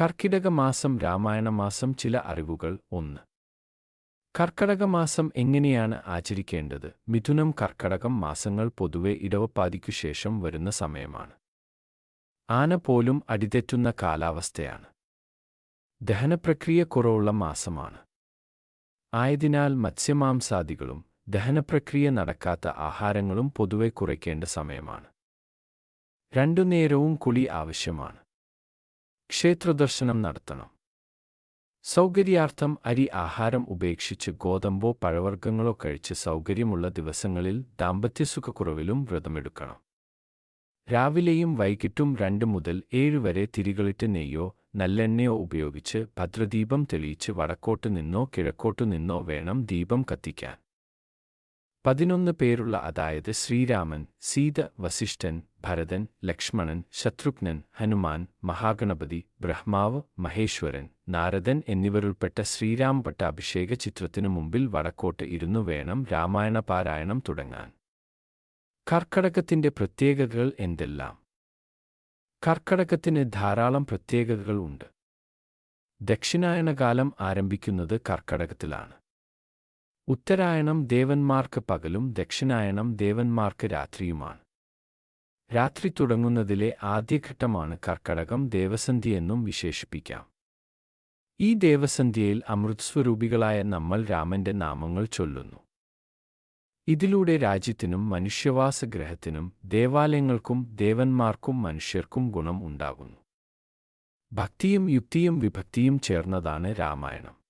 കർക്കിടക മാസം രാമായണ മാസം ചില അറിവുകൾ. ഒന്ന്. കർക്കടക മാസം എങ്ങനെയാണ് ആചരിക്കേണ്ടത്? മിഥുനം കർക്കടകം മാസങ്ങൾ പൊതുവെ ഇടവപ്പാതിക്കു ശേഷം വരുന്ന സമയമാണ്. ആന പോലും അടിതെറ്റുന്ന കാലാവസ്ഥയാണ്. ദഹനപ്രക്രിയ കുറവുള്ള മാസമാണ്. ആയതിനാൽ മത്സ്യമാംസാദികളും ദഹനപ്രക്രിയ നടക്കാത്ത ആഹാരങ്ങളും പൊതുവെ കുറയ്ക്കേണ്ട സമയമാണ്. രണ്ടു നേരവും കുളി ആവശ്യമാണ്. ക്ഷേത്രദർശനം നടത്തണം. സൗകര്യാർത്ഥം അരി ആഹാരം ഉപേക്ഷിച്ച് ഗോതമ്പോ പഴവർഗങ്ങളോ കഴിച്ച് സൗകര്യമുള്ള ദിവസങ്ങളിൽ ദാമ്പത്യസുഖക്കുറവിലും വ്രതമെടുക്കണം. രാവിലെയും വൈകിട്ടും രണ്ട് മുതൽ ഏഴ് വരെ തിരികളിട്ട് നെയ്യോ നല്ലെണ്ണയോ ഉപയോഗിച്ച് ഭദ്രദീപം തെളിയിച്ച് വടക്കോട്ട് നിന്നോ കിഴക്കോട്ടു നിന്നോ വേണം ദീപം കത്തിക്കാൻ. പതിനൊന്ന് പേരുള്ള അതായത് ശ്രീരാമൻ സീത വസിഷ്ഠൻ ഭരതൻ ലക്ഷ്മണൻ ശത്രുഘ്നൻ ഹനുമാൻ മഹാഗണപതി ബ്രഹ്മാവ് മഹേശ്വരൻ നാരദൻ എന്നിവരുൾപ്പെട്ട ശ്രീരാം പട്ടാഭിഷേക ചിത്രത്തിനു മുമ്പിൽ വടക്കോട്ട് ഇരുന്നു വേണം രാമായണ പാരായണം തുടങ്ങാൻ. കർക്കടകത്തിന്റെ പ്രത്യേകതകൾ എന്തെല്ലാം? കർക്കടകത്തിന് ധാരാളം പ്രത്യേകതകൾ ഉണ്ട്. ദക്ഷിണായനകാലം ആരംഭിക്കുന്നത് കർക്കടകത്തിലാണ്. ഉത്തരായണം ദേവന്മാർക്ക് പകലും ദക്ഷിണായണം ദേവന്മാർക്ക് രാത്രിയുമാണ്. രാത്രി തുടങ്ങുന്നതിലെ ആദ്യഘട്ടമാണ് കർക്കടകം ദേവസന്ധി എന്നും വിശേഷിപ്പിക്കാം. ഈ ദേവസന്ധ്യയിൽ അമൃത്സ്വരൂപികളായ നമ്മൾ രാമന്റെ നാമങ്ങൾ ചൊല്ലുന്നു. ഇതിലൂടെ രാജ്യത്തിനും മനുഷ്യവാസഗ്രഹത്തിനും ദേവാലയങ്ങൾക്കും ദേവന്മാർക്കും മനുഷ്യർക്കും ഗുണം ഉണ്ടാകുന്നു. ഭക്തിയും യുക്തിയും വിഭക്തിയും ചേർന്നതാണ് രാമായണം.